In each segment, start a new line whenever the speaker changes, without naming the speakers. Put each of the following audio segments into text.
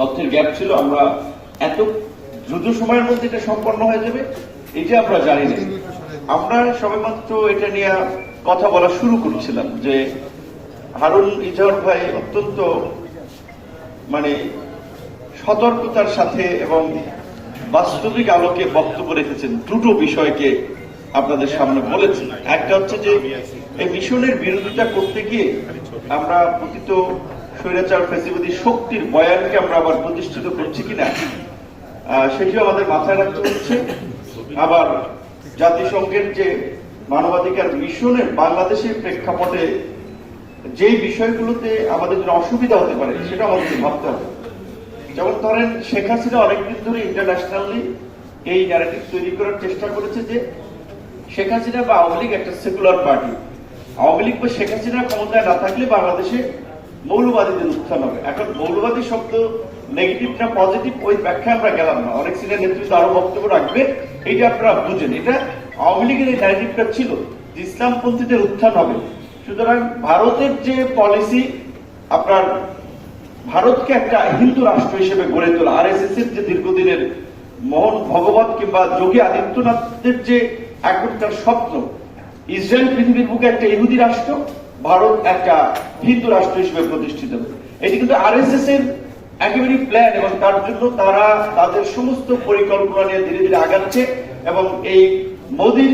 তথ্যের গ্যাপ ছিল, আমরা এত দ্রুত সময়ের মধ্যে এটা সম্পন্ন হয়ে যাবে, এটা আমরা জানি না। আমরা সবেমাত্র এটা নিয়ে কথা বলা শুরু করছিলাম যে হারুন ইজার ভাই অত্যন্ত মানে সতর্কতার সাথে এবং বাস্তবিক আলোকে বক্তব্য রেখেছেন, দুটো বিষয়কে আপনাদের সামনে বলেছেন। একটা হচ্ছে যে এই মিশনের বিরোধিতা করতে গিয়ে আমরা প্রকৃত স্বৈরাচার ফেসিবাদী শক্তির বয়ানকে আমরা আবার প্রতিষ্ঠিত করছি কিনা সেটিও আমাদের মাথায় রাখতে হচ্ছে। আবার জাতিসংঘের যে মানবাধিকার মিশনের বাংলাদেশের প্রেক্ষাপটে যে বিষয়গুলোতে আমাদের জন্য অসুবিধা হতে পারে, সেটা আমাদেরকে ভাবতে হবে। যেমন ধরেন, শেখ হাসিনা অনেকদিন ধরে ইন্টারন্যাশনালি এই ন্যারেটিভ তৈরি করার চেষ্টা করেছে যে শেখ হাসিনা বা আওয়ামী লীগ একটা সেকুলার পার্টি আওয়ামী লীগ বা শেখ হাসিনা ক্ষমতায় না থাকলে বাংলাদেশে মৌলবাদীদের উত্থান হবে। এখন মৌলবাদী শব্দ নেগেটিভ না পজিটিভ ওই ব্যাখ্যা আমরা গেলাম না। অনেক সিনিয়র নেতৃত্ব আরও বক্তব্য রাখবে, এইটা আপনারা বুঝেন। এটা আওয়ামী লীগের এই ন্যারেটিভটা ছিল যে ইসলামপন্থীদের উত্থান হবে। সুতরাং ভারতের যে পলিসি আপনার ভারতকে একটা হিন্দু রাষ্ট্র হিসেবে গড়ে তোলা আর এস এর যে দীর্ঘদিনের মোহন ভগবত কিংবা যোগী আদিত্যনাথের যে এখনকার স্বপ্ন, ইসরায়েল পৃথিবীর বুকে একটা ইহুদি রাষ্ট্র ভারত একটা হিন্দু রাষ্ট্র হিসেবে প্রতিষ্ঠিত। এটি কিন্তু আর এস এর একেবারে প্ল্যান এবং তার জন্য তারা তাদের সমস্ত পরিকল্পনা নিয়ে ধীরে ধীরে আগাচ্ছে এবং এই মোদীর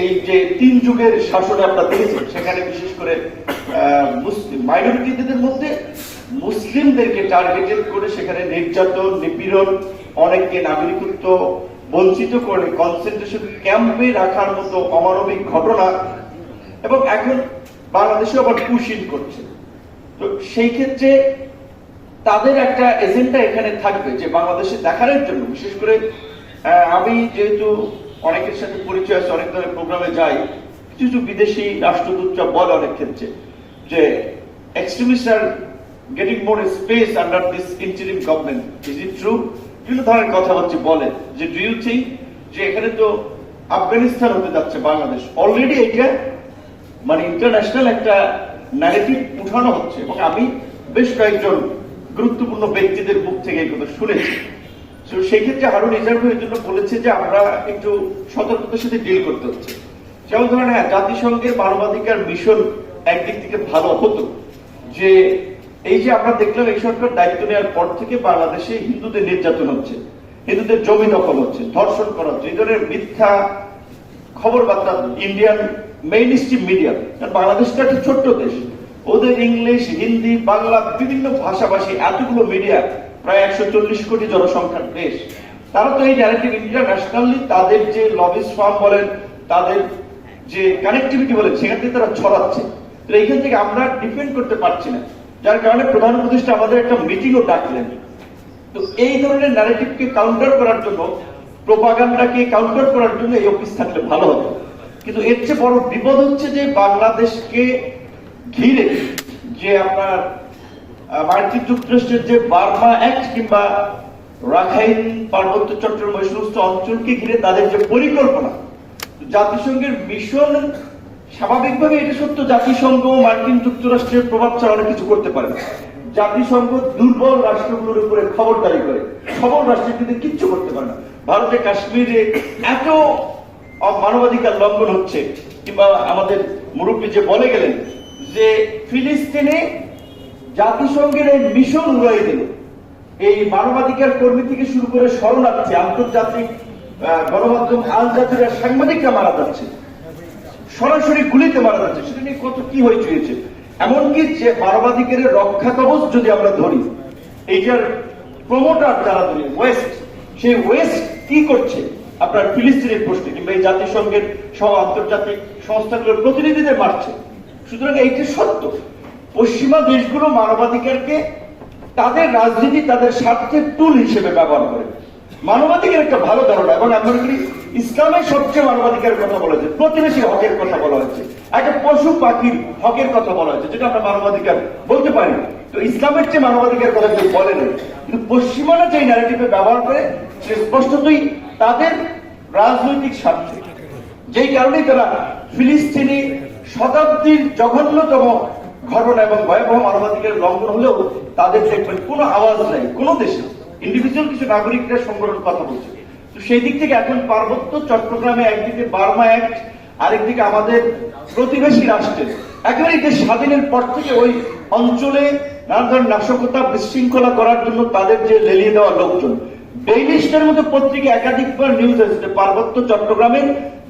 এই যে তিন যুগের শাসনে আপনারা দেখেছেন, সেখানে বিশেষ করে মুসলিম মাইনরিটিদের মধ্যে মুসলিমদেরকে টার্গেটেড করে সেখানে নির্যাতন, নিপীড়ন, অনেককে নাগরিকত্ব বঞ্চিত করে কনসেন্ট্রেশন ক্যাম্পে রাখার মতো অমানবিক ঘটনা এবং এখন বাংলাদেশে আবার পুশিন করছে। তো সেই ক্ষেত্রে তাদের একটা এজেন্ডা এখানে থাকবে যে বাংলাদেশে দেখানোর জন্য। বিশেষ করে আমি যেহেতু অনেকের সাথে পরিচয় আছে, অনেক ধরনের প্রোগ্রামে যাই, কিছু কিছু বিদেশি রাষ্ট্রদূতরা বলে অনেক ক্ষেত্রে যে extremist getting more space under this interim government is it true বিভিন্ন ধরনের কথাবার্তা বলে, যে ডু ইউ থিঙ্ক যে এখানে তো আফগানিস্তান হতে যাচ্ছে বাংলাদেশ? অলরেডি এটা মানে ইন্টারন্যাশনাল একটা ন্যারেটিভ উঠানো হচ্ছে এবং আমি বেশ কয়েকজন গুরুত্বপূর্ণ ব্যক্তিদের মুখ থেকে এই কথা শুনেছি। তো সেই ক্ষেত্রে হারুন রিজার্ভ এর জন্য বলেছে যে আমরা একটু সতর্কতার সাথে ডিল করতে হচ্ছে। যেমন ধরেন হ্যাঁ জাতিসংঘের মানবাধিকার মিশন একদিক থেকে ভালো হতো যে এই যে আমরা দেখলাম এই সরকার দায়িত্ব নেওয়ার পর থেকে বাংলাদেশে হিন্দুদের নির্যাতন হচ্ছে, হিন্দুদের জমি দখল হচ্ছে, ধর্ষণ করা হচ্ছে, এই ধরনের মিথ্যা খবর বার্তা ইন্ডিয়ান মেইন মিডিয়া একটা ছোট্ট দেশ। ওদের ইংলিশ হিন্দি বাংলা বিভিন্ন ভাষাভাষী এতগুলো মিডিয়া প্রায় একশো চল্লিশ কোটি জনসংখ্যার দেশ। তারা তো এই ন্যারেটিভ ইন্টারন্যাশনালি তাদের যে লবিস ফার্ম বলেন, তাদের যে কানেক্টিভিটি বলেন, সেখান থেকে তারা ছড়াচ্ছে। তো এইখান থেকে আমরা ডিপেন্ড করতে পারছি না। যার কারণে প্রধান উপদেষ্টা আমাদের একটা মিটিংও ডাকলেন। তো এই ধরনের ন্যারেটিভকে কাউন্টার করার জন্য প্রোপাগান্ডাকে কাউন্টার করার জন্য এই অফিস থাকলে ভালো হতো। কিন্তু এর চেয়ে বড় বিপদ হচ্ছে যে বাংলাদেশকে ঘিরে যে আপনার মার্কিন যুক্তরাষ্ট্রের যে বার্মা অ্যাক্ট কিংবা রাখাইন পার্বত্য চট্টগ্রাম সমস্ত অঞ্চলকে ঘিরে তাদের যে পরিকল্পনা জাতিসংঘের মিশন স্বাভাবিকভাবে এটা সত্য, জাতিসংঘ মার্কিন যুক্তরাষ্ট্রের প্রভাব ছাড়া অনেক কিছু করতে পারে না। জাতিসংঘ দুর্বল রাষ্ট্রগুলোর উপরে খবরদারি করে, সবল রাষ্ট্রের কিন্তু কিচ্ছু করতে পারে না। ভারতে কাশ্মীরে এত মানবাধিকার লঙ্ঘন হচ্ছে, কিংবা আমাদের মুরব্বী যে বলে গেলেন যে ফিলিস্তিনে জাতিসংঘের এই মিশন উড়াই দিল। এই মানবাধিকার কর্মী থেকে শুরু করে শরণার্থী, আন্তর্জাতিক গণমাধ্যম, আল জাজিরা সাংবাদিকরা মারা যাচ্ছে। সরাসরি গুলিতে মারা যাচ্ছে। সেটা নিয়ে কত কি হয়েছে হয়েছে এমনকি যে মানবাধিকারের রক্ষা কবচ যদি আমরা ধরি, এইটার প্রমোটার যারা ধরি ওয়েস্ট সেই ওয়েস্ট কি করছে? আপনার ফিলিস্তিনের প্রশ্নে কিংবা এই জাতিসংঘের সহ আন্তর্জাতিক সংস্থাগুলোর প্রতিনিধিদের মারছে। সুতরাং এইটা সত্য, পশ্চিমা দেশগুলো মানবাধিকারকে তাদের রাজনীতি, তাদের স্বার্থের টুল হিসেবে ব্যবহার করে। মানবাধিকার একটা ভালো ধারণা এবং আমরা করি ইসলামের সবচেয়ে মানবাধিকারের কথা বলা হয়েছে। প্রতিবেশী হকের কথা বলা হয়েছে। একটা পশু পাখির হকের কথা বলা হয়েছে, যেটা আমরা মানবাধিকার বলতে পারি। তো ইসলামের চেয়ে মানবাধিকার কথা কেউ বলে না কিন্তু পশ্চিমারা যে ন্যারেটিভে ব্যবহার করে সে স্পষ্টতই তাদের রাজনৈতিক স্বার্থে। যেই কারণেই তারা ফিলিস্তিনি শতাব্দীর জঘন্যতম ঘটনা এবং ভয়াবহ মানবাধিকারের লঙ্ঘন হলেও তাদের দেখবেন কোনো আওয়াজ নাই, কোনো দেশে ইন্ডিভিজুয়াল কিছু নাগরিকরা সংগঠন কথা বলছে। তো সেই দিক থেকে এখন পার্বত্য চট্টগ্রামে একদিকে বার্মা অ্যাক্ট, আরেকদিকে আমাদের প্রতিবেশী রাষ্ট্রের একেবারে দেশ স্বাধীনের পর থেকে ওই অঞ্চলে নানা ধরনের নাশকতা বিশৃঙ্খলা করার জন্য তাদের যে লেলিয়ে দেওয়া লোকজন ডেইলি স্টারের মতো পত্রিকা একাধিকবার নিউজ এসেছে। পার্বত্য চট্টগ্রামের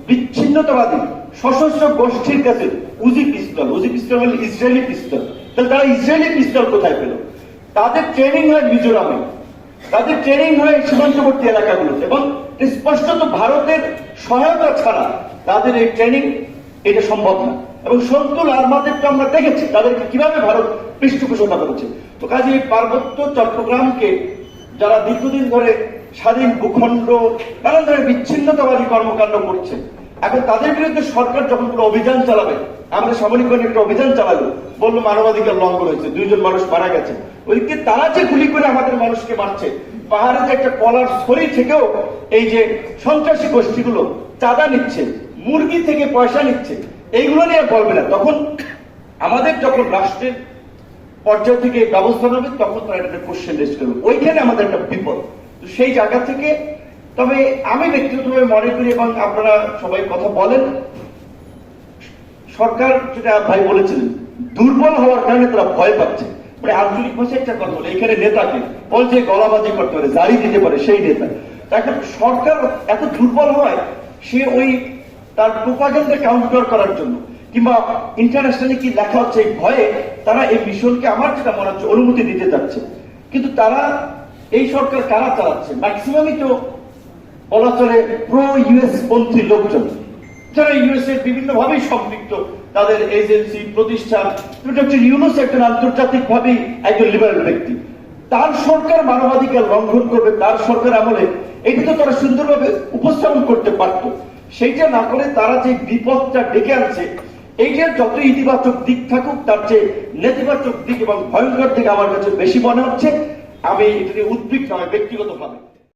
বিচ্ছিন্নতাবাদী সশস্ত্র গোষ্ঠীর কাছে উজি পিস্তল উজি পিস্তল মানে ইসরায়েলি পিস্তল। তাহলে তারা ইসরায়েলি পিস্তল কোথায় পেল? তাদের ট্রেনিং হয় মিজোরামে। তাদের ট্রেনিং হয় সীমান্তবর্তী এলাকাগুলোতে। এবং স্পষ্টত ভারতের সহায়তা ছাড়া তাদের এই ট্রেনিং এটা সম্ভব না। এবং সন্তুল আর্মাদেরকে আমরা দেখেছি, তাদেরকে কীভাবে ভারত পৃষ্ঠপোষণা করেছে। তো কাজে এই পার্বত্য চট্টগ্রামকে যারা দীর্ঘদিন ধরে স্বাধীন ভূখণ্ড, নানান ধরনের বিচ্ছিন্নতাবাদী কর্মকাণ্ড করছে, এখন তাদের বিরুদ্ধে সরকার যখন কোনো অভিযান চালাবে আমরা সামরিক বাহিনী একটা অভিযান চালালো, বলল মানবাধিকার লঙ্ঘন হয়েছে, দুইজন মানুষ মারা গেছে। ওইদিকে তারা যে গুলি করে আমাদের মানুষকে মারছে, পাহাড়ে যে একটা কলার শরীর থেকেও এই যে সন্ত্রাসী গোষ্ঠীগুলো চাঁদা নিচ্ছে, মুরগি থেকে পয়সা নিচ্ছে, এইগুলো নিয়ে বলবে না। তখন আমাদের যখন রাষ্ট্রের পর্যায় থেকে ব্যবস্থা নেবে, তখন তারা একটা কোশ্চেন রেজ করবে। ওইখানে আমাদের একটা বিপদ। তো সেই জায়গা থেকে, তবে আমি ব্যক্তিগতভাবে মনে করি এবং আপনারা সবাই কথা বলেন, সরকার যেটা ভাই বলেছিলেন দুর্বল হওয়ার কারণে তারা ভয় পাচ্ছে। মানে আঞ্চলিক ভাষায় একটা কথা বলে, এখানে নেতাকে বল যে গলাবাজি করতে পারে, জারি দিতে পারে, সেই নেতা। এখন সরকার এত দুর্বল হয়, সে ওই তার প্রোপাগেন্ডা কাউন্টার করার জন্য। কিংবা ইন্টারন্যাশনালি কি লেখা হচ্ছে এই ভয়ে, তারা এই মিশনকে আমার যেটা মনে হচ্ছে অনুমতি দিতে যাচ্ছে। কিন্তু তারা, এই সরকার কারা চালাচ্ছে? ম্যাক্সিমামই তো বলা চলে প্রো ইউএস পন্থী লোকজন। যারা ইউএস এর বিভিন্ন ভাবেই সম্পৃক্ত, তাদের এজেন্সি প্রতিষ্ঠান ডক্টর ইউনুস একজন আন্তর্জাতিক ভাবেই একজন লিবারেল ব্যক্তি। তার সরকার মানবাধিকার লঙ্ঘন করবে, তার সরকার আমলে। এটা তো তারা সুন্দরভাবে উপস্থাপন করতে পারত। সেইটা না করে তারা যে বিপদটা ডেকে আনছে এইটার যত ইতিবাচক দিক থাকুক, তার চেয়ে নেতিবাচক দিক এবং ভয়ঙ্কর দিক আমার কাছে বেশি মনে হচ্ছে। আমি এটা নিয়ে উদ্বিগ্ন হয় ব্যক্তিগতভাবে।